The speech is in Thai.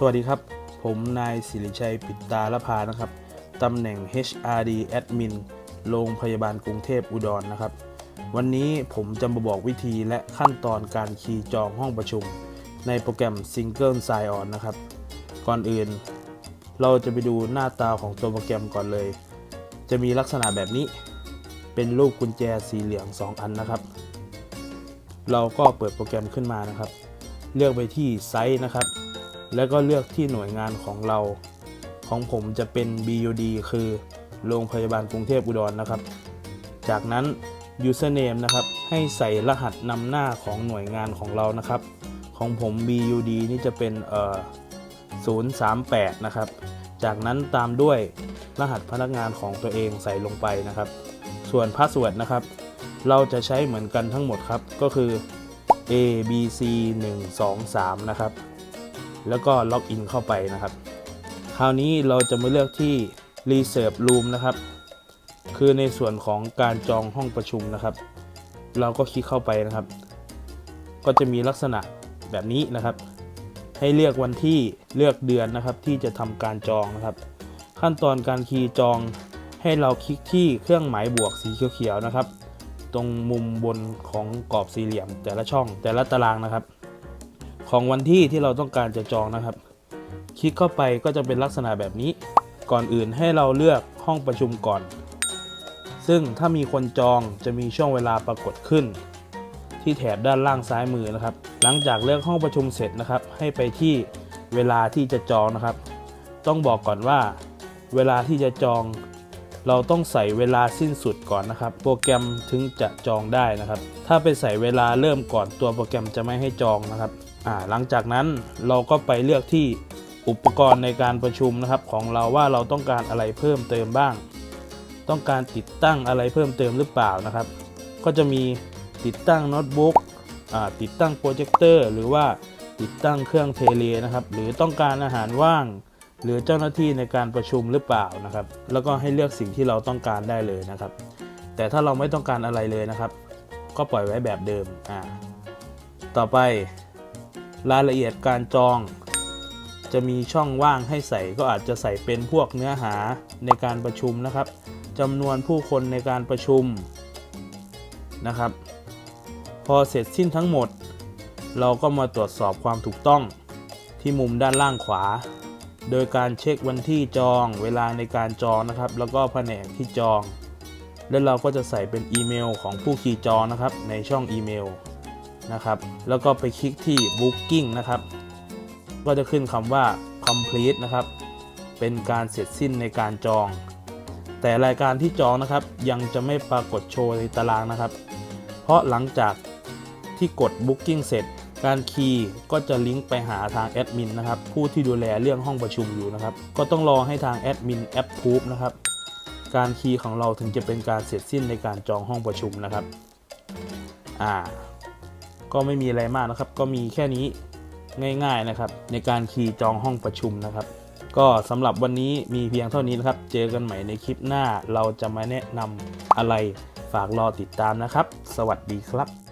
สวัสดีครับ ผมนายสิริชัยปิตาละพานะครับ ตำแหน่ง HRD Admin โรงพยาบาลกรุงเทพอุดรนะครับ วันนี้ผมจะมาบอกวิธีและขั้นตอนการคีย์จองห้องประชุม ในโปรแกรม Single Sign On นะครับ ก่อนอื่น เราจะไปดูหน้าตาของตัวโปรแกรมก่อนเลย จะมีลักษณะแบบนี้ เป็นรูปกุญแจสีเหลือง 2 อันนะครับ เราก็เปิดโปรแกรมขึ้นมานะครับ เลือกไปที่ไซต์นะครับ แล้วก็เลือกที่หน่วยงานของเรา ของผมจะเป็น BUD คือโรงพยาบาลกรุงเทพอุดรนะครับ จากนั้น username นะครับ ให้ใส่รหัสนำหน้าของหน่วยงานของเรานะครับ ของผม BUD นี่จะเป็นเอ่อ038 นะครับ จากนั้นตามด้วยรหัสพนักงานของตัวเองใส่ลงไปนะครับ ส่วนพาสเวิร์ดนะครับ เราจะใช้เหมือนกันทั้งหมดครับ ก็คือ A B C 1 2 3นะครับ แล้วก็ล็อกอินเข้าไปนะครับ คราวนี้เราจะมาเลือกที่ Reserve Room นะครับ คือในส่วนของการจองห้องประชุมนะครับ เราก็คลิกเข้าไปนะครับ ก็จะมีลักษณะแบบนี้นะครับ ให้เลือกวันที่เลือกเดือนนะครับ ที่จะทำการจองนะครับ ขั้นตอนการคีย์จองให้เราคลิกที่เครื่องหมายบวกสีเขียวๆนะครับ ตรงมุมบนของกรอบสี่เหลี่ยมแต่ละช่องแต่ละตารางนะครับ ของวันที่ที่เราต้องการจะจองนะครับ คลิกเข้าไปก็จะเป็นลักษณะแบบนี้ ก่อนอื่นให้เราเลือกห้องประชุมก่อน ซึ่งถ้ามีคนจองจะมีช่วงเวลาปรากฏขึ้น ที่แถบด้านล่างซ้ายมือนะครับ หลังจากเลือกห้องประชุมเสร็จนะครับ ให้ไปที่เวลาที่จะจองนะครับ ต้องบอกก่อนว่า เวลาที่จะจอง เราต้องใส่เวลาสิ้นสุดก่อนนะครับ โปรแกรมถึงจะจองได้นะครับ ถ้าไปใส่เวลาเริ่มก่อนตัวโปรแกรมจะไม่ให้จองนะครับ หลังจากนั้นเราก็ไปเลือกที่อุปกรณ์ในการประชุมนะครับ ของเราว่าเราต้องการอะไรเพิ่มเติมบ้าง ต้องการติดตั้งอะไรเพิ่มเติมหรือเปล่านะครับ ก็จะมีติดตั้งโน้ตบุ๊กติดตั้งโปรเจคเตอร์หรือว่าติดตั้งเครื่องเทเลนะครับ หรือต้องการอาหารว่าง หรือเจ้าหน้าที่ในการประชุมหรือเปล่านะครับ แล้วก็ให้เลือกสิ่งที่เราต้องการได้เลยนะครับ แต่ถ้าเราไม่ต้องการอะไรเลยนะครับ ก็ปล่อยไว้แบบเดิมอ่าต่อไป รายละเอียดการจอง จะมีช่องว่างให้ใส่ก็อาจจะใส่เป็นพวกเนื้อหาในการประชุมนะครับจำนวนผู้คนในการประชุมนะครับ พอเสร็จสิ้นทั้งหมด เราก็มาตรวจสอบความถูกต้องที่มุมด้านล่างขวา โดยการเช็ควันที่จอง เวลาในการจองนะครับ แล้วก็แผนกที่จอง แล้วเราก็จะใส่เป็นอีเมลของผู้คีย์จองนะครับในช่องอีเมล นะครับ แล้วก็ไปคลิกที่ Booking นะครับ ก็จะขึ้นคำว่า complete นะครับ เป็นการเสร็จสิ้นในการจอง แต่รายการที่จองนะครับ ยังจะไม่ปรากฏโชว์ในตารางนะครับ เพราะหลังจากที่กด Booking เสร็จ การคีย์ก็จะลิงก์ไปหาทางแอดมินนะครับ ผู้ที่ดูแลเรื่องห้องประชุมอยู่นะครับ ก็ต้องรอให้ทางแอดมินแอปพูฟนะครับ การคีย์ของเราถึงจะเป็นการเสร็จสิ้นในการจองห้องประชุมนะครับ อ่า ก็ไม่มีอะไรมากนะครับ ก็มีแค่นี้ง่ายๆนะครับ ในการคีย์จองห้องประชุมนะครับ ก็สำหรับวันนี้มีเพียงเท่านี้นะครับ เจอกันใหม่ในคลิปหน้า เราจะมาแนะนำอะไรฝากรอติดตามนะครับ สวัสดีครับ